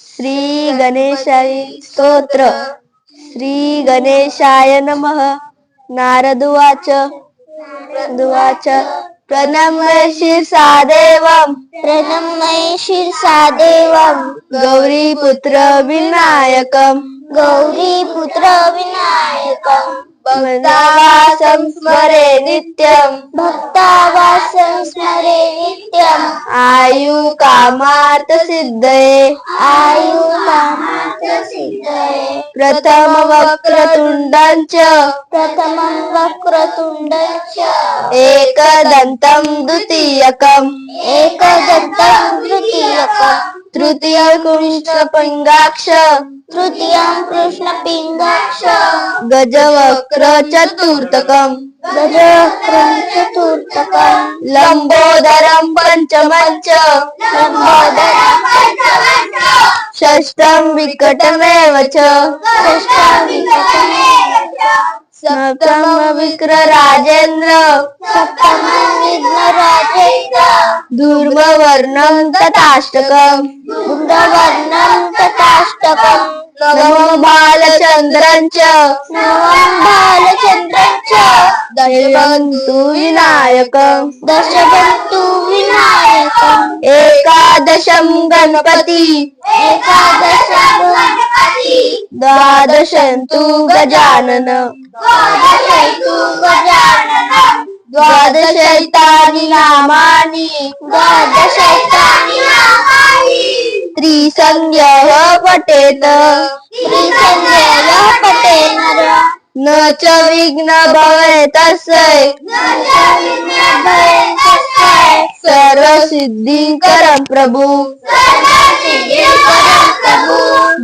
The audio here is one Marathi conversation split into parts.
श्री गणेशाय स्तोत्र श्री गणेशाय नमः नारदुवाच दुवाच प्रणम्य शिरसा देवं प्रणमय शिरसा देवं गौरीपुत्र विनायकं गौरीपुत्र विनायकं वृन्दावासं स्मरे नित्यं। भक्तावासं स्मरे नित्यम् आयु कामार्थ सिद्धये। आयुकामार्थसिद्धये प्रथम वक्रतुण्डं च प्रथमं वक्रतुण्डश्च एकदन्तं द्वितीयकम्। एकदन्तं तृतीयकम् तृतीयकृष्णपिङ्गाक्ष तृतीयं कृष्णपिङ्गाक्ष गजवक्र चतुर्थकम्. गजवक्रं चतुर्थकम्. लम्बोदरं पञ्चमं च लम्बोदरं पञ्चमं च. षष्ठं विकटमेव च. सप्तम विक्रराजेन्द्र सप्तमं विघ्नराजेन्द्र. धूर्मवर्णं तथाष्टकम् गुण्डवर्णं तथाष्टकम् नमो बालचन्द्रं च। नवं बालचन्द्रं च। दशवन्तु विनायकम् दशबन्तु विनायकम् एकादशं गणपति। एकादशं गणपति। द्वादशं तु गजानन। द्वादशैतु गजाननम् द्वादशैतानि नामानि द्वादशैतानि नामानि। त्रिसंज्ञः पठेत। त्रिसंज्ञयः पटे नर न च विघ्न सर्वसिद्धिकरं प्रभु।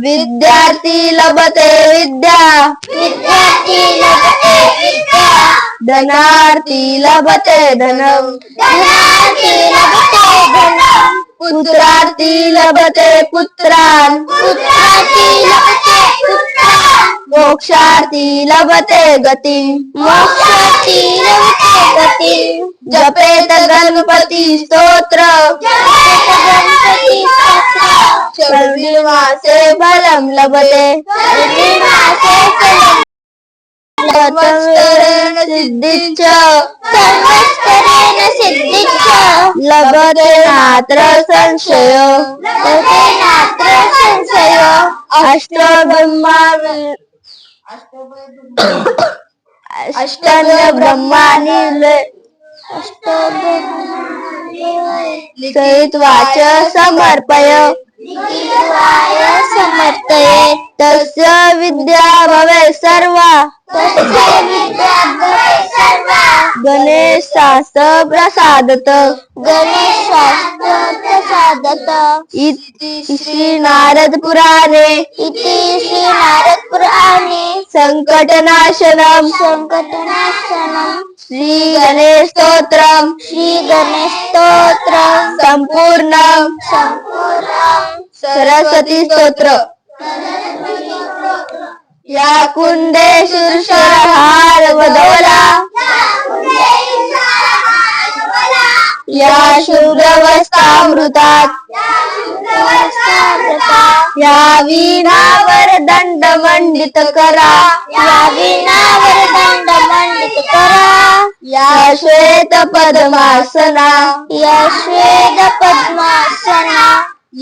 विद्यार्थी लभते विद्या। विद्यार्थी लभते विद्या। धनार्थी लभते धनम्। धनार्थी लभते धनम्। पुत्रार्थी लभते पुत्रान्। पुत्रार्थी लभते पुत्रान्। मोक्षार्थी लभते गतिम्। मोक्षार्थी लभते गतिम्। जपेत गणपती स्तोत्र। गणपती स्तोत्र। षण्मासे फलं लभते। निर्मासे फलम् सर्वस्तरेण सिद्धिश्च लभते नात्र संशय। लभते नात्र संशय। अष्टब्रह्मा अष्टांग ब्रह्माणि सहित वाच समर्पय। समर्थये तस्य विद्या भवे सर्वा. तस्य विद्या भवे सर्वा. गणेशास्त्र प्रसादत. गणेशशास्त्र प्रसादत. इति श्री नारद पुराणे इति श्री नारद पुराणे संकटनाशनम. संकटनाशनम. श्री गणेश स्तोत्रम श्री गणेश संपूर्ण. सरस्वती स्तोत्र. या कुंडेश्वर वधवला या शुभ्रवस्तामृतात. या वीणावर दंड मंडित करा. या करा या श्वेत पद्मासना या श्वेत पद्मासना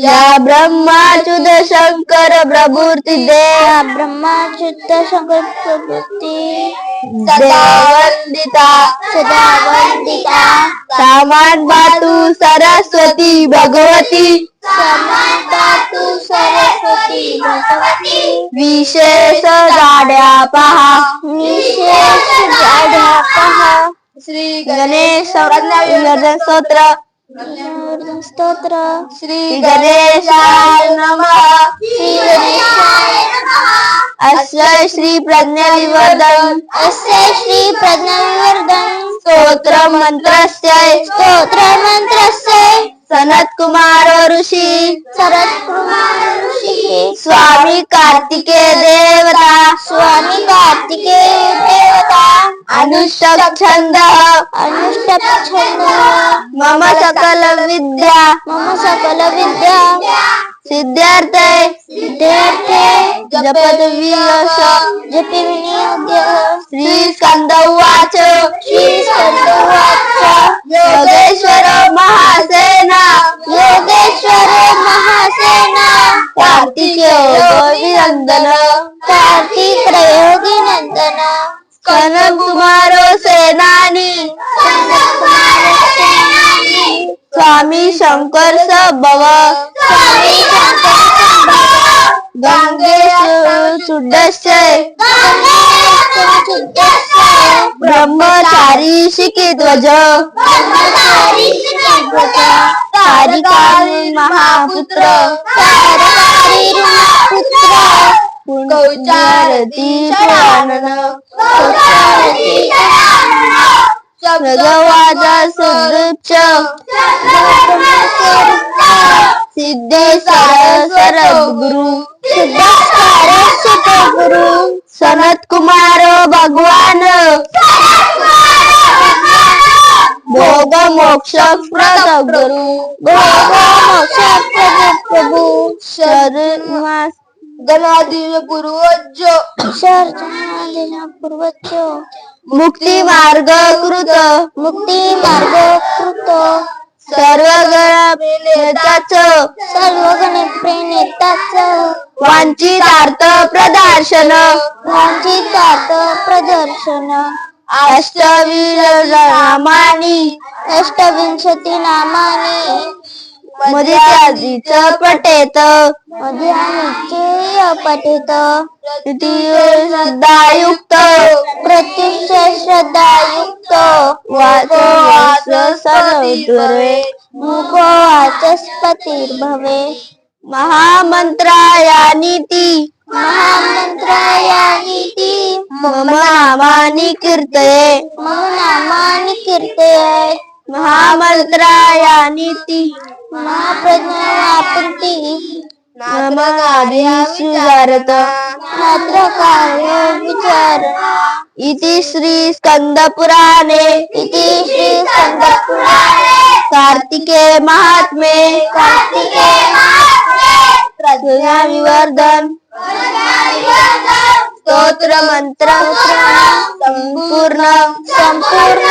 या ब्रह्माच्युत शंकर प्रभूर्ती दे। या ब्रह्माच्युत शंकर प्रभृती सदावंदिता सदावंदिता सदा वंदिता सामान बातू सरस्वती भगवती समान पातु सरस्वती भगवती. विशेष जाड्या पहा. विशेष जाड्या पहा. श्री गणेश विवर्धन स्तोत्र स्तोत्र श्री गणेशाय नमः। श्री गणेशाय नमः। अस्य श्री प्रज्ञा विवर्धन अस्य श्री प्रज्ञाविवर्धन स्तोत्र मंत्रस्य स्तोत्र मंत्रस्य सनत कुमार ऋषी। शरद कुमार ऋषिः। स्वामी कार्तिकेय देवता। स्वामी कार्तिकेय देवता अनुष्टक छंद अनुष्टक छंद. मम सकल विद्या मम सकल विद्या. सिद्धार्थे सिद्धार्थे जपत विलस जपे विनियोग्य श्री स्कंद उवाच श्री स्कंद स्कंदवाच योगेश्वर महासेना योगेश्वर महासेना. कार्तिकेय नंदन कार्तिक योगी नंदन. कनक कुमारो सेनानी स्वामी शंकर सबव गंगेश चुडस्य ब्रह्मचारी शिखध्वज तारिकावी महापुत्र तारकारी पुत्र कौचारती पुराणन कौचारती भगवाजा सिद्धेश्वर गुरु सनत कुमार भगवान भोग मोक्ष प्रद गुरु प्रभु गणादिव्य पूर्वज पूर्वज मुक्ती मार्ग कृत। मुक्ती मार्ग कृत। सर्व गणाच सर्व गणे प्रेणेताच वांचितार्थ प्रदर्शन। वांचितात प्रदर्शन। अष्टवीर नामानी। अष्टविंशती नामाने। मर्यादीच पटेत. मध्यानिचे पठित श्रद्धायुक्त प्रत्युष श्रद्धायुक्त वाच सर्वे मुखवाचस्पतिर्भवे. महामंत्रायानी ती महामंत्रायानीती मम नामानी कीर्तये. मम नामानि कीर्तये. महामंत्रायानी ती महाप्रज्ञापूर्ती मम आदि सुजारत मात्र कार्य विचार। इति श्री स्कंद पुराणे इति श्री स्कंदपुराणे कार्तिके महात्मे कार्तिके महात्म्ये प्रज्ञा विवर्धन। स्तोत्र मंत्र संपूर्ण संपूर्ण